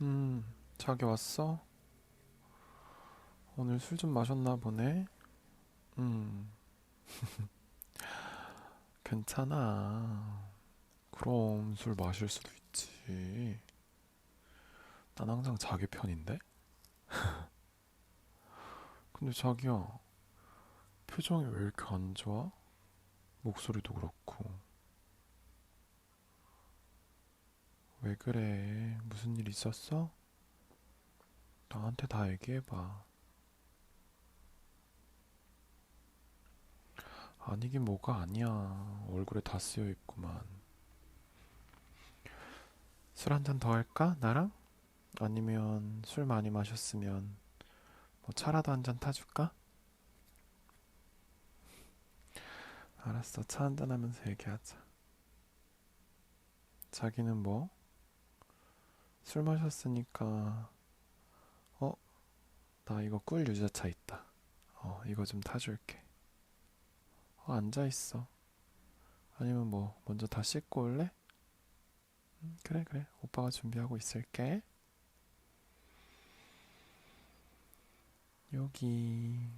음, 자기 왔어? 오늘 술 좀 마셨나 보네? 음, 괜찮아. 그럼 술 마실 수도 있지. 난 항상 자기 편인데? 근데 자기야, 표정이 왜 이렇게 안 좋아? 목소리도 그렇고. 왜 그래? 무슨 일 있었어? 나한테 다 얘기해봐. 아니긴 뭐가 아니야. 얼굴에 다 쓰여 있구만. 술 한 잔 더 할까? 나랑? 아니면 술 많이 마셨으면 뭐 차라도 한 잔 타줄까? 알았어. 차 한 잔 하면서 얘기하자. 자기는 뭐? 술 마셨으니까 어? 나 이거 꿀 유자차 있다. 어, 이거 좀 타줄게. 어, 앉아 있어. 아니면 뭐 먼저 다 씻고 올래? 음, 그래 그래. 오빠가 준비하고 있을게. 여기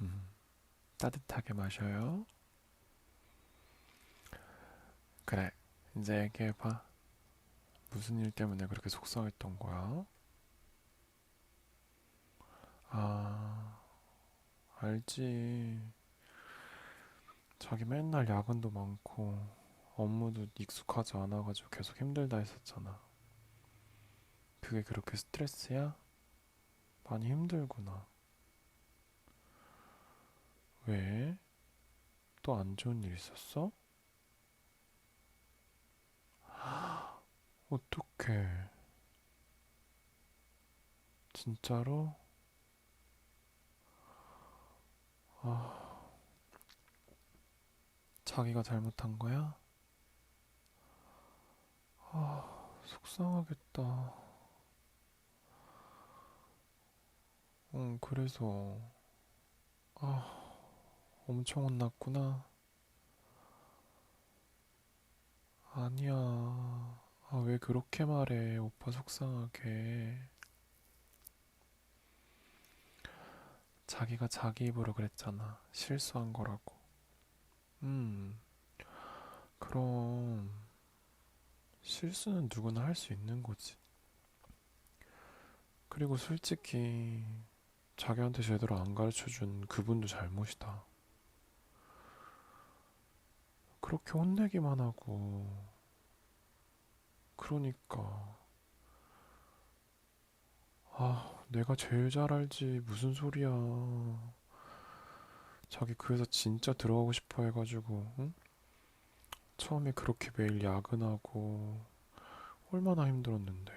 음, 따뜻하게 마셔요. 그래. 이제 얘기해봐. 무슨 일 때문에 그렇게 속상했던 거야? 아, 알지. 자기 맨날 야근도 많고 업무도 익숙하지 않아가지고 계속 힘들다 했었잖아. 그게 그렇게 스트레스야? 많이 힘들구나. 왜? 또 안 좋은 일 있었어? 어떡해. 진짜로? 아, 자기가 잘못한 거야? 아, 속상하겠다. 응, 그래서, 아, 엄청 혼났구나. 아니야. 아, 왜 그렇게 말해? 오빠 속상하게. 자기가 자기 입으로 그랬잖아. 실수한 거라고. 음, 그럼 실수는 누구나 할 수 있는 거지. 그리고 솔직히 자기한테 제대로 안 가르쳐 준 그분도 잘못이다. 그렇게 혼내기만 하고, 그러니까. 아, 내가 제일 잘 알지. 무슨 소리야. 자기 그 회사 진짜 들어가고 싶어 해가지고, 응? 처음에 그렇게 매일 야근하고, 얼마나 힘들었는데.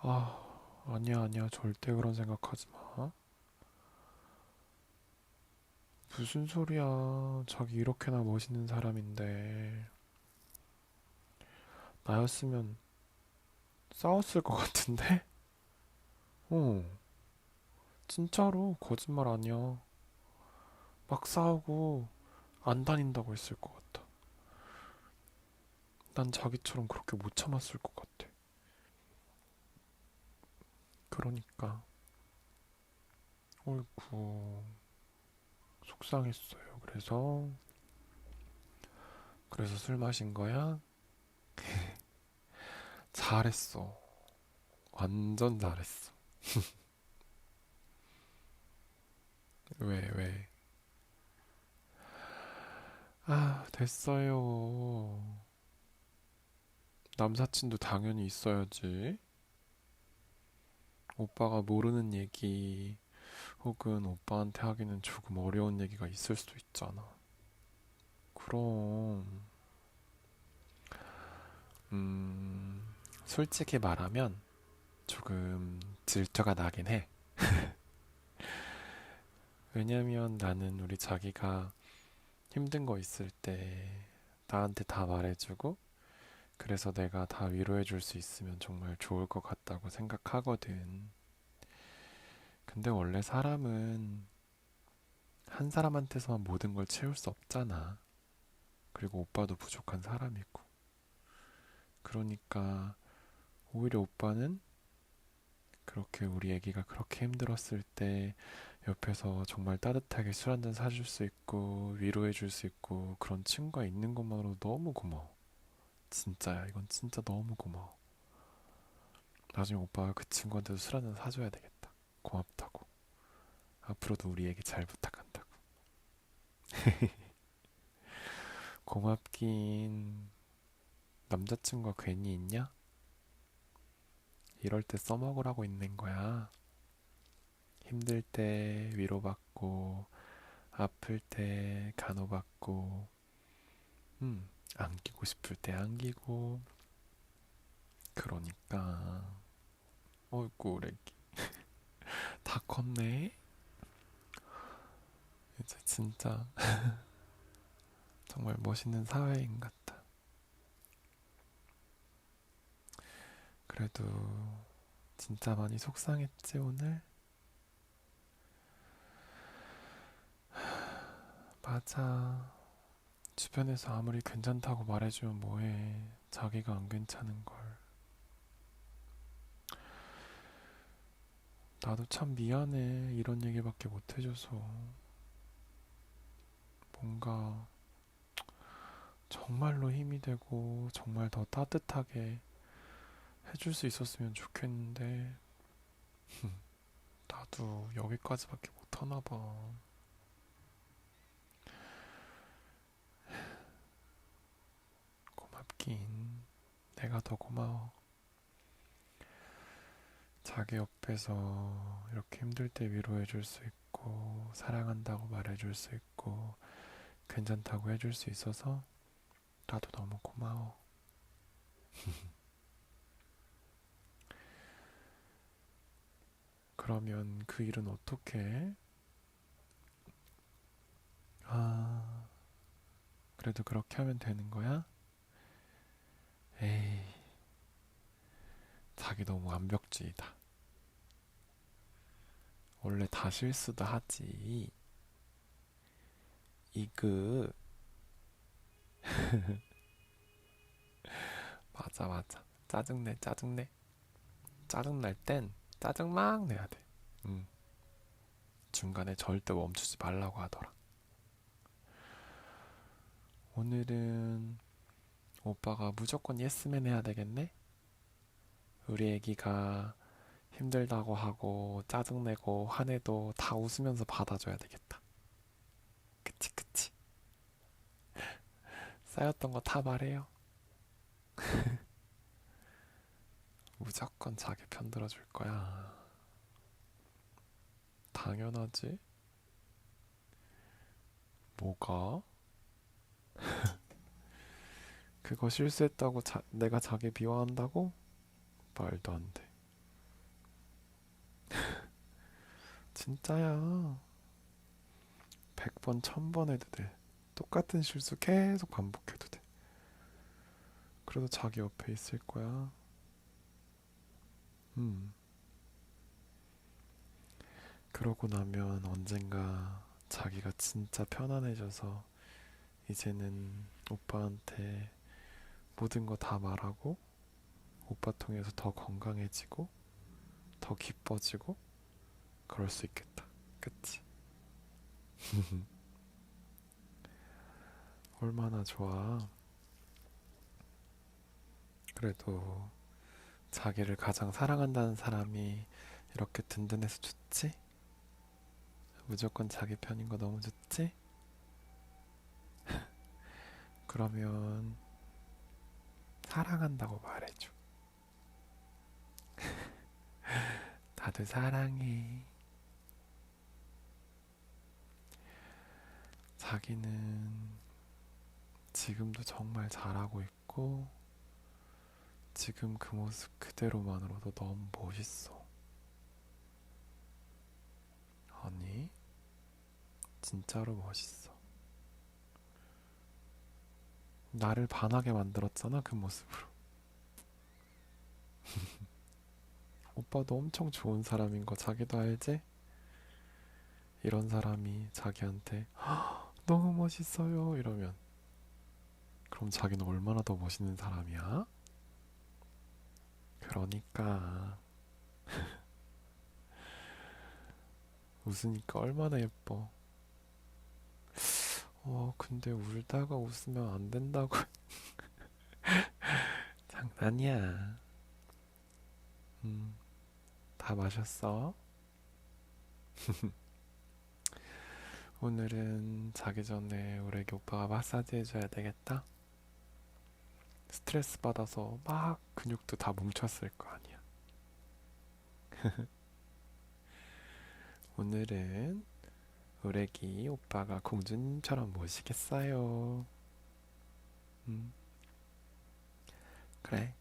아, 아니야, 아니야. 절대 그런 생각하지 마. 무슨 소리야. 자기 이렇게나 멋있는 사람인데. 나였으면 싸웠을 것 같은데? 어, 진짜로 거짓말 아니야. 막 싸우고 안 다닌다고 했을 것 같아. 난 자기처럼 그렇게 못 참았을 것 같아. 그러니까, 어이구, 속상했어요. 그래서, 그래서 술 마신 거야? 잘했어. 완전 잘했어. 왜, 왜? 아, 됐어요. 남사친도 당연히 있어야지. 오빠가 모르는 얘기, 혹은 오빠한테 하기는 조금 어려운 얘기가 있을 수도 있잖아. 그럼, 음, 솔직히 말하면 조금 질투가 나긴 해. 왜냐면 나는 우리 자기가 힘든 거 있을 때 나한테 다 말해주고, 그래서 내가 다 위로해 줄 수 있으면 정말 좋을 것 같다고 생각하거든. 근데 원래 사람은 한 사람한테서만 모든 걸 채울 수 없잖아. 그리고 오빠도 부족한 사람이고. 그러니까 오히려 오빠는 그렇게 우리 애기가 그렇게 힘들었을 때 옆에서 정말 따뜻하게 술 한잔 사줄 수 있고 위로해 줄 수 있고 그런 친구가 있는 것만으로 너무 고마워. 진짜야, 이건 진짜 너무 고마워. 나중에 오빠가 그 친구한테도 술 한잔 사줘야 되겠다. 고맙다고. 앞으로도 우리 애기 잘 부탁한다고. 고맙긴 남자친구가 괜히 있냐? 이럴 때 써먹으라고 있는 거야. 힘들 때 위로받고, 아플 때 간호받고, 음, 안기고 싶을 때 안기고. 그러니까, 어이구, 애기. 다 컸네? 이제 진짜 정말 멋있는 사회인 같다. 그래도 진짜 많이 속상했지 오늘? 맞아. 주변에서 아무리 괜찮다고 말해주면 뭐해. 자기가 안 괜찮은 걸. 나도 참 미안해. 이런 얘기밖에 못 해줘서. 뭔가 정말로 힘이 되고 정말 더 따뜻하게 해줄 수 있었으면 좋겠는데 나도 여기까지밖에 못하나 봐. 고맙긴 내가 더 고마워. 자기 옆에서 이렇게 힘들 때 위로해 줄 수 있고 사랑한다고 말해 줄 수 있고 괜찮다고 해줄 수 있어서 나도 너무 고마워. 그러면 그 일은 어떻게 해? 아, 그래도 그렇게 하면 되는 거야? 에이, 자기 너무 완벽주의다. 원래 다 실수도 하지. 이그 맞아 맞아 짜증내 짜증내 짜증날 땐 짜증 막 내야 돼. 음. 중간에 절대 멈추지 말라고 하더라. 오늘은 오빠가 무조건 예스맨 해야 되겠네? 우리 애기가 힘들다고 하고 짜증내고 화내도 다 웃으면서 받아줘야 되겠다. 그치 그치. 쌓였던 거 다 말해요 무조건 자기 편 들어줄 거야 당연하지 뭐가? 그거 실수했다고 자, 내가 자기 미워한다고? 말도 안 돼. 진짜야. 100번, 1000번 해도 돼. 똑같은 실수 계속 반복해도 돼. 그래도 자기 옆에 있을 거야. 음. 그러고 나면 언젠가 자기가 진짜 편안해져서 이제는 오빠한테 모든 거 다 말하고 오빠 통해서 더 건강해지고 더 기뻐지고 그럴 수 있겠다. 그치? 얼마나 좋아. 그래도 자기를 가장 사랑한다는 사람이 이렇게 든든해서 좋지? 무조건 자기 편인 거 너무 좋지? 그러면 사랑한다고 말해줘. 다들 사랑해. 자기는 지금도 정말 잘하고 있고, 지금 그 모습 그대로만으로도 너무 멋있어. 아니, 진짜로 멋있어. 나를 반하게 만들었잖아, 그 모습으로. 오빠도 엄청 좋은 사람인 거 자기도 알지? 이런 사람이 자기한테 "헉, 너무 멋있어요 이러면 그럼 자기는 얼마나 더 멋있는 사람이야? 그러니까. 웃으니까 얼마나 예뻐. 어, 근데 울다가 웃으면 안 된다고. 장난이야. 음, 다 마셨어? 오늘은 자기 전에 우리 오빠가 마사지 해줘야 되겠다. 스트레스 받아서 막 근육도 다 뭉쳤을 거 아니야. 오늘은 우리 애기 오빠가 공주님처럼 모시겠어요. 음, 그래.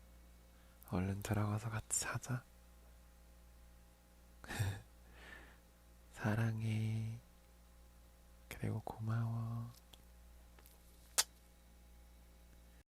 얼른 들어가서 같이 자자. 사랑해. 그리고 고마워.